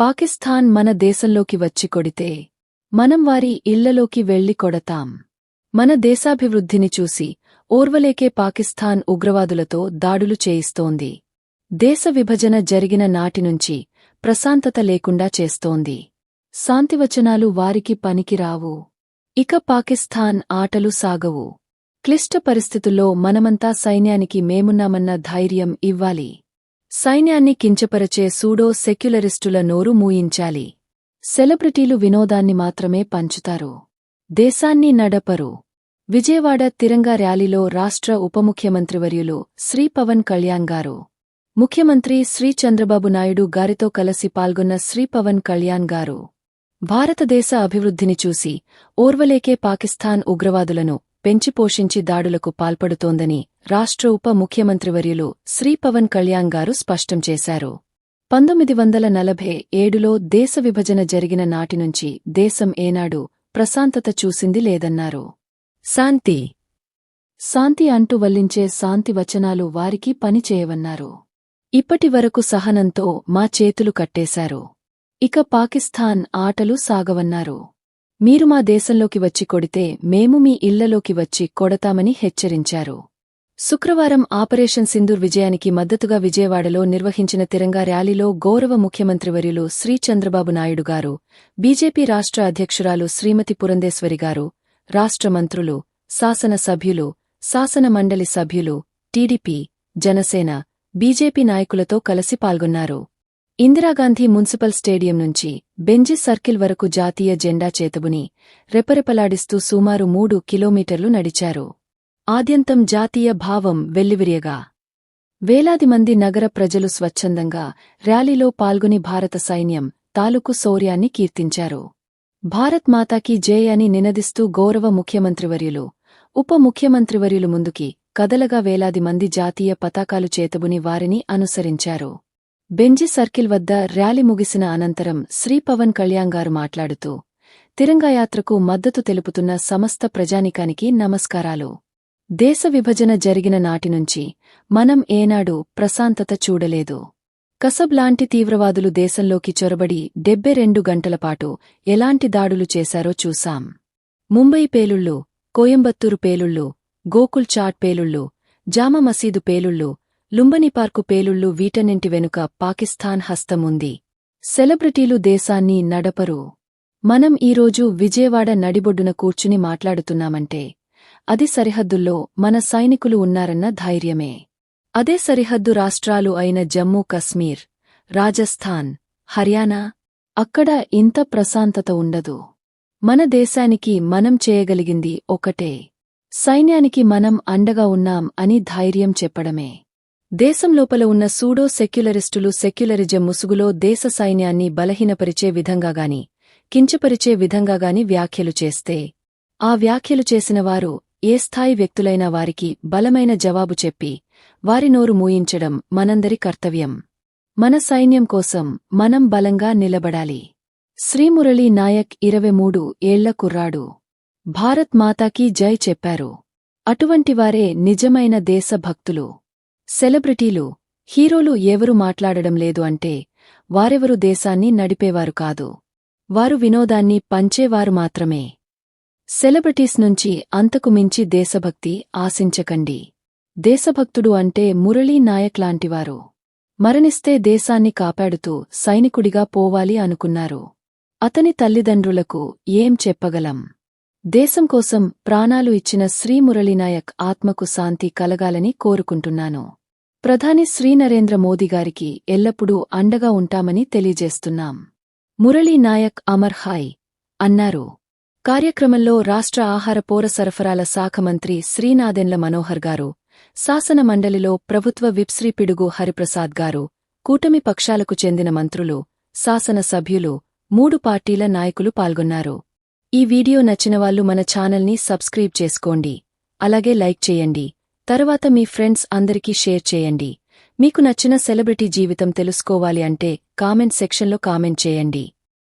పాకిస్తాన్ మన దేశంలోకి వచ్చి కొడితే మనం వారి ఇళ్ళలోకి వెళ్ళి కొడతాం. మన దేశాభివృద్ధిని చూసి ఓర్వలేకే పాకిస్తాన్ ఉగ్రవాదులతో దాడులు చేయిస్తోంది. దేశ విభజన జరిగిన నాటినుంచి ప్రశాంతత లేకుండా చేస్తోంది. శాంతివచనాలు వారికి పనికిరావు. ఇక పాకిస్తాన్ ఆటలు సాగవు. క్లిష్ట పరిస్థితుల్లో మనమంతా సైన్యానికి మేమున్నామన్న ధైర్యం ఇవ్వాలి. సైన్యాన్ని కించపరచే సూడో సెక్యులరిస్టుల నోరు మూయించాలి. సెలబ్రిటీలు వినోదాన్ని మాత్రమే పంచుతారు. దేశాన్ని నడపరు. విజయవాడ తిరంగా ర్యాలీలో రాష్ట్ర ఉపముఖ్యమంత్రివర్యులు శ్రీ పవన్ కళ్యాణ్ గారు. ముఖ్యమంత్రి శ్రీ చంద్రబాబు నాయుడు గారితో కలిసి పాల్గొన్న శ్రీ పవన్ కళ్యాణ్ గారు. భారతదేశ అభివృద్ధిని చూసి ఓర్వలేకే పాకిస్తాన్ ఉగ్రవాదులను పెంచిపోషించి దాడులకు పాల్పడుతోందని రాష్ట్ర ఉప ముఖ్యమంత్రివర్యులు శ్రీ పవన్ కళ్యాణ్ గారు స్పష్టం చేశారు. పంతొమ్మిది వందల నలభై ఏడులో దేశ విభజన జరిగిన నాటినుంచి దేశం ఏనాడు ప్రశాంతత చూసింది లేదన్నారు. శాంతి. శాంతి అంటూ వల్లించే శాంతి వచనాలు వారికి పనిచేయవన్నారు ఇప్పటివరకు సహనంతో మా చేతులు కట్టేశారు. ఇక పాకిస్తాన్ ఆటలు సాగవన్నారు. మీరు మా దేశంలోకి వచ్చి కొడితే మేము మీ ఇళ్ళలోకి వచ్చి కొడతామని హెచ్చరించారు. శుక్రవారం ఆపరేషన్ సింధూర్ విజయానికి మద్దతుగా విజయవాడలో నిర్వహించిన తిరంగా ర్యాలీలో గౌరవ ముఖ్యమంత్రివర్యులు శ్రీ చంద్రబాబు నాయుడు గారు బీజేపీ రాష్ట్ర అధ్యక్షురాలు శ్రీమతి పురంధేశ్వరి గారు రాష్ట్ర మంత్రులు శాసన సభ్యులు శాసన మండలి సభ్యులు టీడీపీ జనసేన బీజేపీ నాయకులతో కలిసి పాల్గొన్నారు. ఇందిరాగాంధీ మున్సిపల్ స్టేడియం నుంచి బెంజి సర్కిల్ వరకు జాతీయ జెండా చేతబుని రెపరెపలాడిస్తూ సుమారు మూడు కిలోమీటర్లు నడిచారు. ఆద్యంతం జాతీయ భావం వెల్లివిరియగా. వేలాది మంది నగర ప్రజలు స్వచ్ఛందంగా ర్యాలీలో పాల్గొని భారత సైన్యం తాలూకు శౌర్యాన్ని కీర్తించారు. భారత్ మాతాకి జయ అని నినదిస్తూ గౌరవ ముఖ్యమంత్రివర్యులు ఉప ముఖ్యమంత్రివర్యులు ముందుకి కదలగా వేలాది మంది జాతీయ పతాకాలు చేతబుని వారిని అనుసరించారు. బెంజి సర్కిల్ వద్ద ర్యాలీ ముగిసిన అనంతరం శ్రీ పవన్ కళ్యాణ్ గారు మాట్లాడుతూ తిరంగాయాత్రకు మద్దతు తెలుపుతున్న సమస్త ప్రజానికానికి నమస్కారాలు. దేశ విభజన జరిగిన నాటినుంచి మనం ఏనాడు ప్రశాంతత చూడలేదు. కసబ్ లాంటి తీవ్రవాదులు దేశంలోకి చొరబడి డెబ్బై రెండు గంటలపాటు ఎలాంటి దాడులు చేశారో చూశాం. ముంబై పేలుళ్ళు కోయంబత్తూరు పేలుళ్ళు గోకుల్ చాట్ పేలుళ్ళు జామా మసీదు పేలుళ్ళు లుంబని పార్కు పేలుళ్ళు వీటన్నింటి వెనుక పాకిస్తాన్ హస్తముంది సెలబ్రిటీలు దేశాన్ని నడపరు. మనం ఈరోజు విజయవాడ నడిబొడ్డున కూర్చుని మాట్లాడుతున్నామంటే అది సరిహద్దుల్లో మన సైనికులు ఉన్నారన్న ధైర్యమే. అదే సరిహద్దు రాష్ట్రాలు అయిన జమ్మూ కశ్మీర్ రాజస్థాన్ హర్యానా అక్కడ ఇంత ప్రశాంతత ఉండదు. మన దేశానికి మనం చేయగలిగింది ఒకటే. సైన్యానికి మనం అండగా ఉన్నాం అని ధైర్యం చెప్పడమే. దేశం లోపల ఉన్న సూడో సెక్యులరిస్టులు సెక్యులరిజం ముసుగులో దేశ సైన్యాన్ని బలహీనపరిచే విధంగాగాని కించపరిచే విధంగాగాని వ్యాఖ్యలు చేస్తే ఆ వ్యాఖ్యలు చేసినవారు ఏ స్థాయి వ్యక్తులైన వారికి బలమైన జవాబు చెప్పి వారి నోరు మూయించడం మనందరి కర్తవ్యం. మన సైన్యం కోసం మనం బలంగా నిలబడాలి. శ్రీమురళీ నాయక్ ఇరవై మూడు ఏళ్ళ కుర్రాడు. భారత్ మాతాకీ జై చెప్పారు. అటువంటివారే నిజమైన దేశభక్తులు సెలబ్రిటీలు హీరోలు ఎవరు మాట్లాడడం లేదు అంటే వారెవరు దేశాన్ని నడిపేవారు కాదు. వారు వినోదాన్ని పంచేవారు మాత్రమే. సెలబ్రిటీస్ నుంచి అంతకు మించి దేశభక్తి ఆశించకండి. దేశభక్తుడు అంటే మురళీ నాయక్ లాంటివారు. మరణిస్తే దేశాన్ని కాపాడుతూ సైనికుడిగా పోవాలి అనుకున్నారు. అతని తల్లిదండ్రులకు ఏం చెప్పగలం? దేశం కోసం ప్రాణాలు ఇచ్చిన శ్రీ మురళీనాయక్ ఆత్మకు శాంతి కలగాలని కోరుకుంటున్నాను. ప్రధాని శ్రీ నరేంద్ర మోదీ గారికి ఎల్లప్పుడూ అండగా ఉంటామని తెలియజేస్తున్నాం. మురళీ నాయక్ అమర్ హాయ్ అన్నారు. కార్యక్రమంలో రాష్ట్ర ఆహార పౌర సరఫరాల శాఖ మంత్రి శ్రీనాదెన్ల మనోహర్ గారు శాసన మండలిలో ప్రభుత్వ విప్ శ్రీ పిడుగు హరిప్రసాద్ గారు కూటమి పక్షాలకు చెందిన మంత్రులు శాసన సభ్యులు మూడు పార్టీల నాయకులు పాల్గొన్నారు. ఈ వీడియో నచ్చినవాళ్ళు మన ఛానల్ని సబ్స్క్రైబ్ చేసుకోండి. అలాగే లైక్ చేయండి. తరువాత మీ ఫ్రెండ్స్ అందరికీ షేర్ చేయండి. మీకు నచ్చిన సెలబ్రిటీ జీవితం తెలుసుకోవాలి అంటే కామెంట్ సెక్షన్లో కామెంట్ చేయండి.